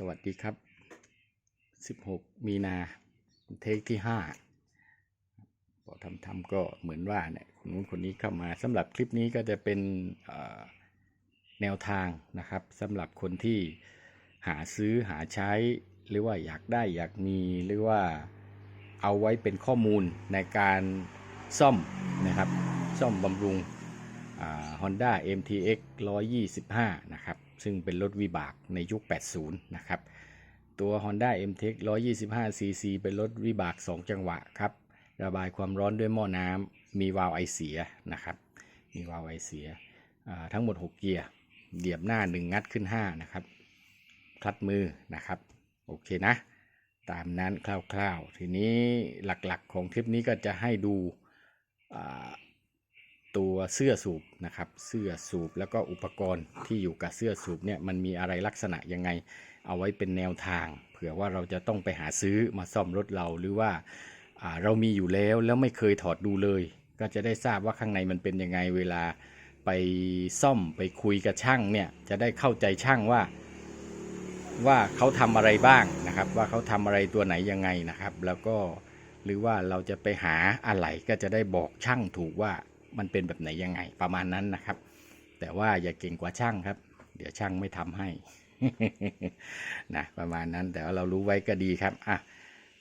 สวัสดีครับ 16 มีนาเทคที่ 5 พอทำทำก็เหมือนว่าเนี่ยคนนู้นคนนี้เข้ามาสำหรับคลิปนี้ก็จะเป็นแนวทางนะครับสำหรับคนที่หาซื้อหาใช้ หรือว่าอยากได้อยากมีหรือว่าเอาไว้เป็นข้อมูลในการซ่อมนะครับ ซ่อมบำรุงฮอนด้า MTX 125 นะครับ ซึ่งเป็นรถวิบากในยุค 80 นะครับ ตัว Honda MTX 125 cc เป็นรถวิบาก 2 จังหวะครับ ระบายความร้อนด้วยหม้อน้ำ มีวาล์วไอเสียนะครับ มีวาล์วไอเสีย ทั้งหมด 6 เกียร์ เหยียบหน้า 1 งัดขึ้น 5 นะครับ คลัดมือนะครับ โอเคนะ ตามนั้นคร่าวๆ ทีนี้หลักๆของคลิปนี้ก็จะให้ดู ตัวเสื้อสูบนะครับเสื้อสูบแล้วก็อุปกรณ์ที่อยู่กับเสื้อสูบเนี่ยมันมีอะไรลักษณะยังไง เอาไว้เป็นแนวทาง เผื่อว่าเราจะต้องไปหาซื้อมาซ่อมรถเราหรือว่าเรามีอยู่แล้วแล้วไม่เคยถอดดูเลย ก็จะได้ทราบว่าข้างในมันเป็นยังไงเวลาไปซ่อมไปคุยกับช่างเนี่ยจะได้เข้าใจช่างว่า ว่าเขาทำอะไรบ้างนะครับ ว่าเขาทำอะไรตัวไหนยังไงนะครับ แล้วก็หรือว่าเราจะไปหาอะไรก็จะได้บอกช่างถูกว่า มันเป็นแบบไหนยังไงประมาณนั้นนะครับ แต่ว่าอย่าเก่งกว่าช่างครับ เดี๋ยวช่างไม่ทำให้นะประมาณนั้นแต่ว่าเรารู้ไว้ก็ดีครับอะ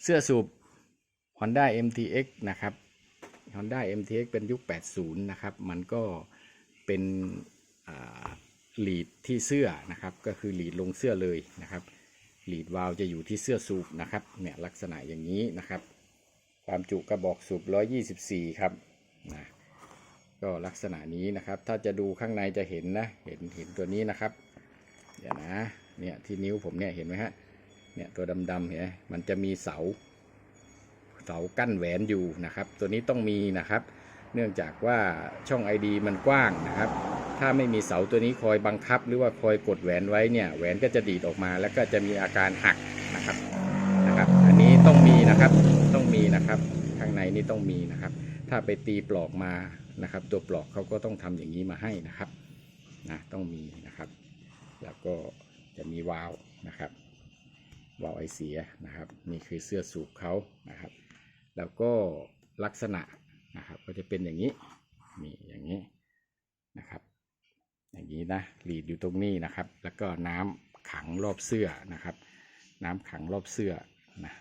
เสื้อสูบ Honda MTX นะครับ Honda MTX เป็นยุค 80 นะครับ มันก็เป็นอ่าลีดที่เสื้อนะครับ ก็คือหลีดลงเสื้อเลยนะครับหลีดวาลจะอยู่ที่เสื้อสูบนะครับเนี่ยลักษณะอย่างนี้นะครับ ความจุกระบอกสูบ 124 ครับนะ ก็ลักษณะนี้นะครับ ถ้าจะดูข้างในจะเห็นนะ เห็นเห็นตัวนี้นะครับ เดี๋ยวนะ เนี่ยที่นิ้วผมเนี่ยเห็นไหมฮะ เนี่ยตัวดำๆเห็นไหมมันจะมีเสา เสากั้นแหวนอยู่นะครับ ตัวนี้ต้องมีนะครับ เนื่องจากว่าช่อง ID มันกว้างนะครับ ถ้าไม่มีเสาตัวนี้คอยบังคับ หรือว่าคอยกดแหวนไว้เนี่ย แหวนก็จะดีดออกมา แล้วก็จะมีอาการหักนะครับ นะครับ อันนี้ต้องมีนะครับ ต้องมีนะครับ ข้างในนี่ต้องมีนะครับ ถ้าไปตีปลอกมานะครับ ตัวปลอกเขาก็ต้องทำอย่างนี้มาให้นะครับนะต้องมีนะครับ แล้วก็จะมีวาล์วนะครับวาล์วไอเสียนะครับนี่คือเสื้อสูบเขานะครับ แล้วก็ลักษณะนะครับ ก็จะเป็นอย่างนี้นี่อย่างนี้นะครับ อย่างนี้นะลีดอยู่ตรงนี้นะครับ แล้วก็น้ำขังรอบเสื้อนะครับ น้ำขังรอบเสื้อนะ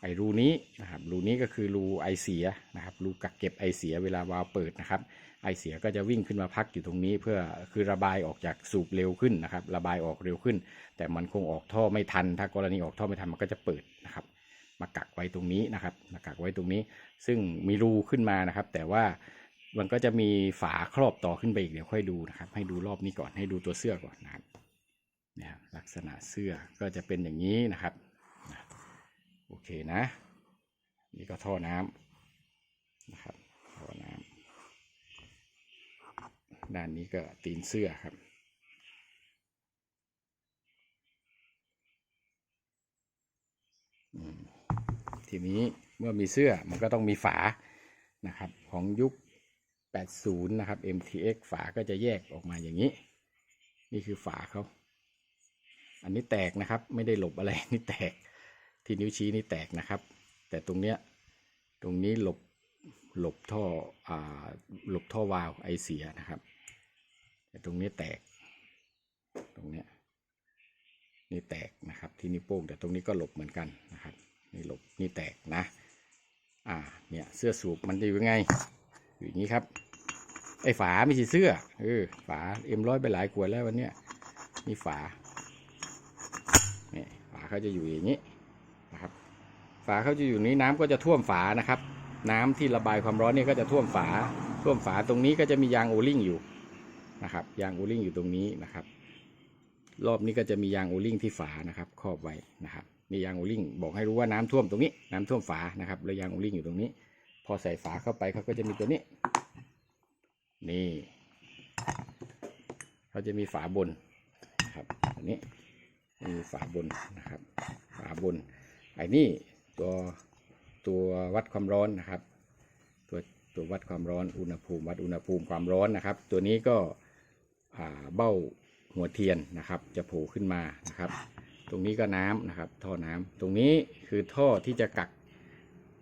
ไอรูนี้นะครับรูนี้ก็คือรูไอเสียนะครับรูกักเก็บไอเสียเวลาวาล์วเปิดนะครับ ไอเสียก็จะวิ่งขึ้นมาพักอยู่ตรงนี้ เพื่อคือระบายออกจากสูบเร็วขึ้นนะครับ ระบายออกเร็วขึ้น แต่มันคงออกท่อไม่ทัน ถ้ากรณีออกท่อไม่ทันมันก็จะเปิดนะครับ มากักไว้ตรงนี้นะครับ มากักไว้ตรงนี้ ซึ่งมีรูขึ้นมานะครับ แต่ว่ามันก็จะมีฝาครอบต่อขึ้นไปอีกเดี๋ยวค่อยดูนะครับ ให้ดูรอบนี้ก่อนให้ดูตัวเสื้อก่อนนะครับเนี่ยลักษณะเสื้อก็จะเป็นอย่างนี้นะครับ โอเคนะ นี่ก็ท่อน้ำนะครับท่อน้ำด้านนี้ก็ตีนเสื้อครับทีนี้เมื่อมีเสื้อมันก็ต้องมีฝานะครับ ของยุค 80 นะครับ MTX ฝาก็จะแยกออกมาอย่างนี้ นี่คือฝาเขา อันนี้แตกนะครับ ไม่ได้หลบอะไร นี่แตก ที่นิ้วชี้นี่แตกนะครับ แต่ตรงเนี้ยตรงนี้หลบหลบท่ออ่าหลบท่อวาล์วไอเสียนะครับ แต่ตรงนี้แตก ตรงเนี้ยนี่แตกนะครับที่นิ้วโป้งแต่ตรงนี้ก็หลบเหมือนกันนะครับนี่หลบนี่แตกนะอ่าเนี่ยเสื้อสูบมันจะอยู่ยังไงอยู่อย่างนี้ครับไอ้ฝาไม่ใช่เสื้อเออฝาเอ็มร้อยไปหลายขวดแล้ววันเนี้ยนี่ฝาเนี่ยฝาเขาจะอยู่อย่างนี้ นะครับ ฝาเขาจะอยู่นี้น้ำก็จะท่วมฝานะครับ น้ำที่ระบายความร้อนเนี่ยก็จะท่วมฝา ท่วมฝาตรงนี้ก็จะมียางโอลิงอยู่นะครับ ยางโอลิงอยู่ตรงนี้นะครับ รอบนี้ก็จะมียางโอลิงที่ฝานะครับครอบไว้นะครับมียางโอลิงบอกให้รู้ว่าน้ำท่วมตรงนี้ น้ำท่วมฝานะครับ แล้วยางโอลิงอยู่ตรงนี้ พอใส่ฝาเข้าไปเขาก็จะมีตัวนี้ นี่เขาจะมีฝาบนนะครับอันนี้มีฝาบนนะครับ ฝาบน ไอ้นี่ตัวตัววัดความร้อนนะครับ ตัวตัววัดความร้อนอุณหภูมิ วัดอุณหภูมิความร้อนนะครับ ตัวนี้ก็เบ้าหัวเทียนนะครับ จะโผล่ขึ้นมานะครับ ตรงนี้ก็น้ำนะครับ ท่อน้ำตรงนี้คือท่อที่จะกัก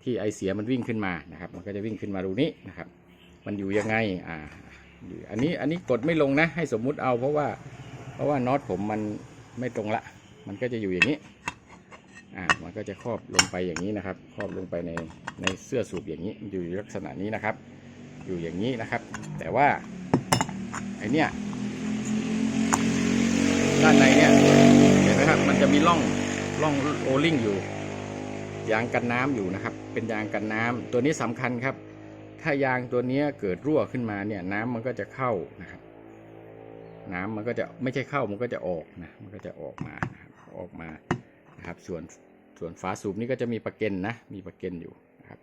ที่ไอเสียมันวิ่งขึ้นมานะครับ มันก็จะวิ่งขึ้นมารูนี้นะครับ มันอยู่ยังไงอ่าอยู่อันนี้อันนี้กดไม่ลงนะให้สมมุติเอาเพราะว่าเพราะว่าน็อตผมมันไม่ตรงละ มันก็จะอยู่อย่างนี้ อ่ามันก็จะครอบลงไปอย่างนี้นะครับ ครอบลงไปในในเสื้อสูบอย่างนี้อยู่ลักษณะนี้นะครับ อยู่อย่างนี้นะครับ แต่ว่าไอเนี้ยด้านในเนี่ยเห็นไหมครับ มันจะมีร่องร่องโอลิงอยู่ยางกันน้ำอยู่นะครับ เป็นยางกันน้ำตัวนี้สำคัญครับ ถ้ายางตัวเนี้ยเกิดรั่วขึ้นมาเนี่ย น้ำมันก็จะเข้านะครับ น้ำมันก็จะไม่ใช่เข้ามันก็จะออกนะ มันก็จะออกมานะครับออกมา นะครับ ส่วนส่วนฝาสูบนี่ก็จะมีประเก็นนะ มีประเก็นอยู่นะครับ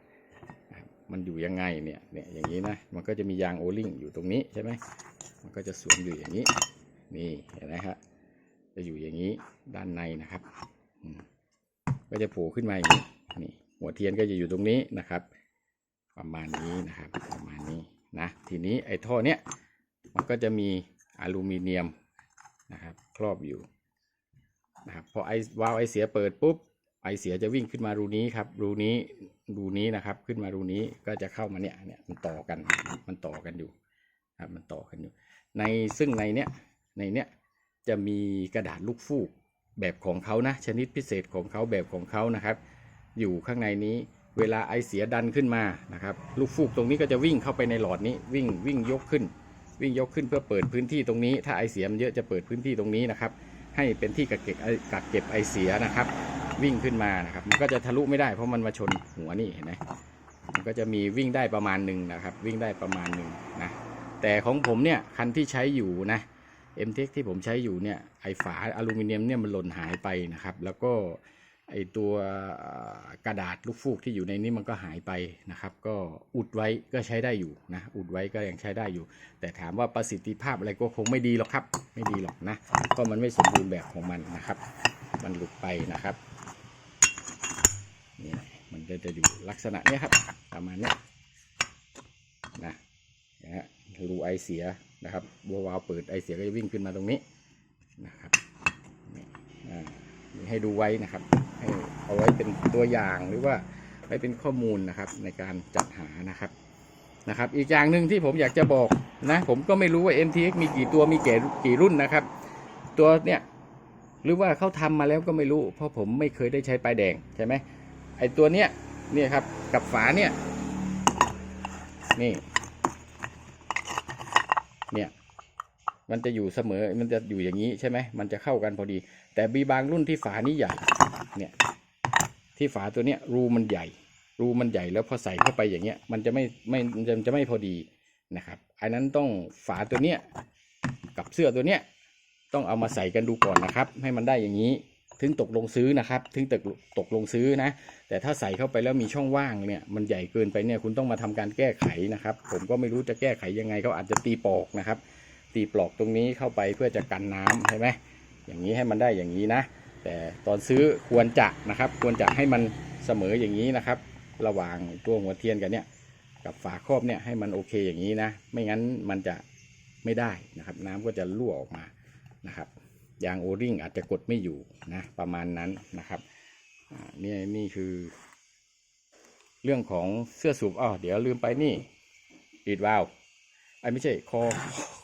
มันอยู่ยังไงเนี่ย เนี่ยอย่างนี้นะ มันก็จะมียางโอลิงอยู่ตรงนี้ใช่ไหมมันก็จะสวมอยู่อย่างนี้ นี่เห็นไหมครับจะอยู่อย่างนี้ด้านในนะครับอืมก็จะโผล่ขึ้นมาอย่างนี้นี่หัวเทียนก็จะอยู่ตรงนี้นะครับ ประมาณนี้นะครับ ประมาณนี้นะ ทีนี้ไอ้ท่อเนี้ยมันก็จะมีอลูมิเนียมนะครับ ครอบอยู่ นะครับพอไอวาล์วไอเสียเปิดปุ๊บไอเสียจะวิ่งขึ้นมารูนี้ครับรูนี้รูนี้นะครับขึ้นมารูนี้ก็จะเข้ามาเนี่ยเนี่ยมันต่อกันมันต่อกันอยู่ครับมันต่อกันอยู่ ในซึ่งในเนี้ยในเนี้ยจะมีกระดาษลูกฟูกแบบของเขานะชนิดพิเศษของเขาแบบของเขานะครับ อยู่ข้างในนี้เวลาไอเสียดันขึ้นมานะครับ ลูกฟูกตรงนี้ก็จะวิ่งเข้าไปในหลอดนี้วิ่งวิ่งยกขึ้น วิ่งยกขึ้นเพื่อเปิดพื้นที่ตรงนี้ ถ้าไอเสียมเยอะจะเปิดพื้นที่ตรงนี้นะครับ ให้เป็นที่กักเก็บไอกักเก็บไอเสียนะครับ วิ่งขึ้นมานะครับ มันก็จะทะลุไม่ได้เพราะมันมาชนหัวนี่เห็นไหมมันก็จะมีวิ่งได้ประมาณหนึ่งนะครับ วิ่งได้ประมาณหนึ่งนะแต่ของผมเนี่ยคันที่ใช้อยู่นะเอ็มเทคที่ผมใช้อยู่เนี่ยไอฝาอลูมิเนียมเนี่ยมันหล่นหายไปนะครับ แล้วก็ ไอตัวกระดาษลูกฟูกที่อยู่ในนี้มันก็หายไปนะครับ ก็อุดไว้ก็ใช้ได้อยู่นะอุดไว้ก็ยังใช้ได้อยู่ แต่ถามว่าประสิทธิภาพอะไรก็คงไม่ดีหรอกครับ ไม่ดีหรอกนะก็มันไม่สมบูรณ์แบบของมันนะครับ มันหลุดไปนะครับนี่มันก็จะอยู่ลักษณะเนี้ยครับประมาณเนี้ยนะนะฮะรูไอเสียนะครับบัววาวเปิดไอเสียก็จะวิ่งขึ้นมาตรงนี้นะครับนี่ให้ดูไว้นะครับ ให้เอาไว้เป็นตัวอย่างหรือว่าไว้เป็นข้อมูลนะครับในการจัดหานะครับนะครับ อีกอย่างหนึ่งที่ผมอยากจะบอกนะ ผมก็ไม่รู้ว่า MTX มีกี่ตัวมีกี่กี่รุ่นนะครับ ตัวเนี่ยหรือว่าเขาทำมาแล้วก็ไม่รู้ เพราะผมไม่เคยได้ใช้ปลายแดงใช่ไหมไอตัวเนี้ยเนี่ยครับกับฝาเนี่ยนี่เนี่ยมันจะอยู่เสมอมันจะอยู่อย่างนี้ใช่ไหมมันจะเข้ากันพอดี แต่มีบางรุ่นที่ฝานี้ใหญ่เนี่ยที่ฝาตัวเนี้ยรูมันใหญ่ รูมันใหญ่แล้วพอใส่เข้าไปอย่างเงี้ยมันจะไม่ไม่มันจะจะไม่พอดีนะครับอันนั้นต้องฝาตัวเนี้ยกับเสื้อตัวเนี้ยต้องเอามาใส่กันดูก่อนนะครับ ให้มันได้อย่างนี้ถึงตกลงซื้อนะครับ ถึงตกตกลงซื้อนะ แต่ถ้าใส่เข้าไปแล้วมีช่องว่างเนี่ยมันใหญ่เกินไปเนี่ยคุณต้องมาทำการแก้ไขนะครับ ผมก็ไม่รู้จะแก้ไขยังไงเขาอาจจะตีปลอกนะครับ ตีปลอกตรงนี้เข้าไปเพื่อจะกันน้ำใช่ไหม อย่างนี้ให้มันได้อย่างนี้นะ แต่ตอนซื้อควรจะนะครับ ควรจะให้มันเสมออย่างนี้นะครับ ระหว่างตัวหัวเทียนกันเนี่ยกับฝาครอบเนี่ยให้มันโอเคอย่างนี้นะ ไม่งั้นมันจะไม่ได้นะครับ น้ำก็จะรั่วออกมานะครับยางโอริงอาจจะกดไม่อยู่นะประมาณนั้นนะครับนี่นี่คือ เรื่องของเสื้อสูบอ้อเดี๋ยวลืมไปนี่ปิดวาล์วไอ้ไม่ใช่คอ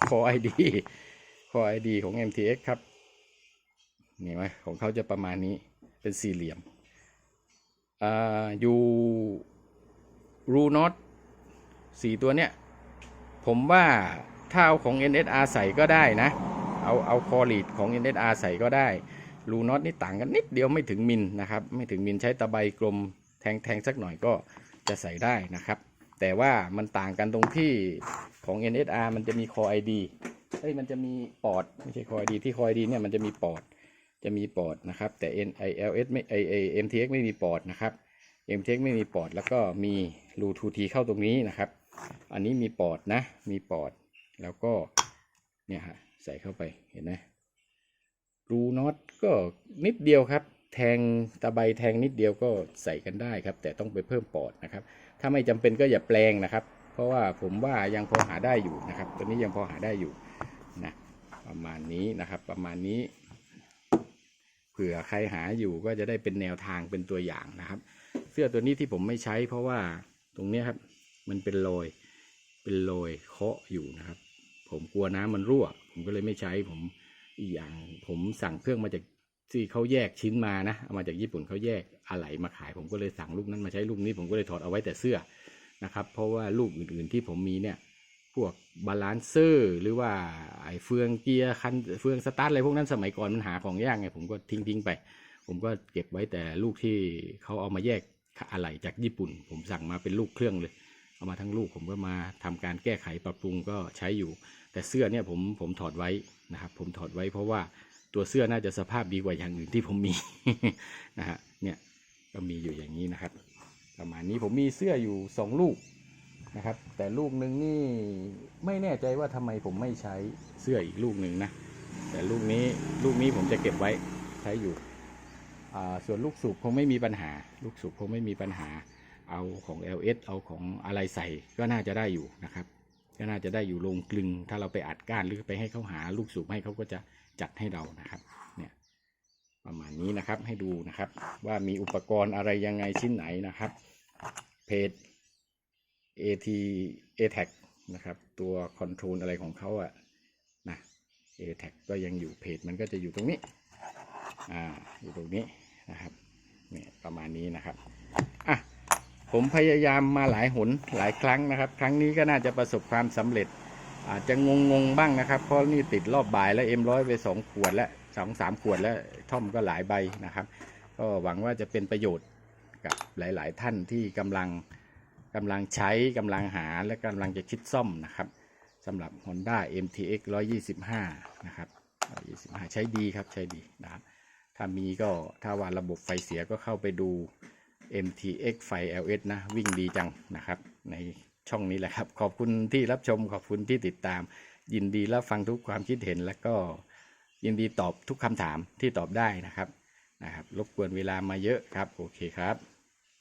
คอไอดีคอไอดีของ MTX ครับ นี่ไหมของเขาจะประมาณนี้เป็นสี่เหลี่ยมอ่าอยู่รูน็อตสี่ตัวเนี้ยผมว่าถ้าเอาของ NSR ใส่ก็ได้นะ เอาเอาคอลีดของ NSR ใส่ก็ได้ รูน็อตนี่ต่างกันนิดเดียวไม่ถึงมิลนะครับ ไม่ถึงมิลใช้ตะไบกลมแทงแทงสักหน่อยก็จะใส่ได้นะครับ แต่ว่ามันต่างกันตรงที่ของ NSR มันจะมีคอ ID เอ้ยมันจะมีปอร์ตไม่ใช่คอ ID ที่คอ ID เนี่ยมันจะมีปอร์ต จะมีปอร์ตนะครับ แต่ NILS ไม่ I A MTX ไม่มีปอร์ตนะครับ MTX ไม่มีปอร์ตแล้วก็มีรู 2T เข้าตรงนี้นะครับ อันนี้มีปอร์ตนะ มีปอร์ตแล้วก็เนี่ยฮะใส่เข้าไปเห็นไหมรูน็อตก็นิดเดียวครับ แทงตะไบแทงนิดเดียวก็ใส่กันได้ครับ แต่ต้องไปเพิ่มปอร์ตนะครับ ถ้าไม่จำเป็นก็อย่าแปลงนะครับ เพราะว่าผมว่ายังพอหาได้อยู่นะครับ ตัวนี้ยังพอหาได้อยู่นะประมาณนี้นะครับ ประมาณนี้ ผื่อใครหาอยู่ก็จะได้เป็นแนวทางเป็นตัวอย่างนะครับ เสื้อตัวนี้ที่ผมไม่ใช้ เพราะว่าตรงนี้ครับ มันเป็นรอยเป็นรอยเคาะอยู่นะครับ ผมกลัวน้ำมันรั่ว ผมก็เลยไม่ใช้ผมอีกอย่าง ผมสั่งเครื่องมาจากที่เขาแยกชิ้นมานะเอามาจากญี่ปุ่นเขาแยกอะไหล่มาขาย ผมก็เลยสั่งลูกนั้นมาใช้ลูกนี้ ผมก็เลยถอดเอาไว้แต่เสื้อนะครับ เพราะว่าลูกอื่นๆที่ผมมีเนี่ย พวกบาลานเซอร์ หรือว่าไอ้เฟืองเกียร์คันเฟืองสตาร์ทอะไรพวกนั้นสมัยก่อนมันหาของยากไงผมก็ทิ้งทิ้งไป ผมก็เก็บไว้แต่ลูกที่เขาเอามาแยกอะไหล่จากญี่ปุ่น ผมสั่งมาเป็นลูกเครื่องเลย เอามาทั้งลูกผมก็มาทำการแก้ไขปรับปรุงก็ใช้อยู่ แต่เสื้อเนี่ยผมผมถอดไว้นะครับ ผมถอดไว้เพราะว่าตัวเสื้อน่าจะสภาพดีกว่าอย่างอื่นที่ผมมีนะฮะเนี่ยก็มีอยู่อย่างนี้นะครับ ประมาณนี้ผมมีเสื้ออยู่สองลูก นะครับ แต่ลูกหนึ่งนี่ไม่แน่ใจว่าทำไมผมไม่ใช้เสื้ออีกลูกหนึ่งนะ แต่ลูกนี้ลูกนี้ผมจะเก็บไว้ใช้อยู่ส่วนลูกสูบคงไม่มีปัญหา ลูกสูบคงไม่มีปัญหา เอาของ LS เอาของอะไรใส่ก็น่าจะได้อยู่นะครับ ก็น่าจะได้อยู่ลงกลึง ถ้าเราไปอัดก้านหรือไปให้เขาหาลูกสูบให้เขาก็จะจัดให้เรานะครับ เนี่ยประมาณนี้นะครับให้ดูนะครับ ว่ามีอุปกรณ์อะไรยังไงชิ้นไหนนะครับ เพจ AT ATAC นะครับ ตัวคอนโทรลอะไรของเขาอะนะ ATAC ก็ยังอยู่เพจมันก็จะอยู่ตรงนี้ อ่า อยู่ตรงนี้นะครับเนี่ยประมาณนี้นะครับ อะ ผมพยายามมาหลายหนหลายครั้งนะครับ ครั้งนี้ก็น่าจะประสบความสำเร็จ อาจจะงงงบ้างนะครับ เพราะนี่ติดรอบบ่ายแล้วเอ็มร้อยไปสองขวดแล้วสองสามขวดแล้วท่อมก็หลายใบนะครับ ก็หวังว่าจะเป็นประโยชน์กับหลาย ๆ ท่านที่กำลัง กำลังใช้กำลังหาและกำลังจะคิดซ่อมนะครับสำหรับ Honda MTX 125 นะครับ125 ใช้ดีครับใช้ดีนะครับ ถ้ามีก็ถ้าว่าระบบไฟเสียก็เข้าไปดู MTX ไฟ LS นะ วิ่งดีจังนะครับ ในช่องนี้แหละครับ ขอบคุณที่รับชมขอบคุณที่ติดตาม ยินดีรับฟังทุกความคิดเห็นแล้วก็ยินดีตอบทุกคำถามที่ตอบได้นะครับนะครับ รบกวนเวลามาเยอะครับ โอเคครับ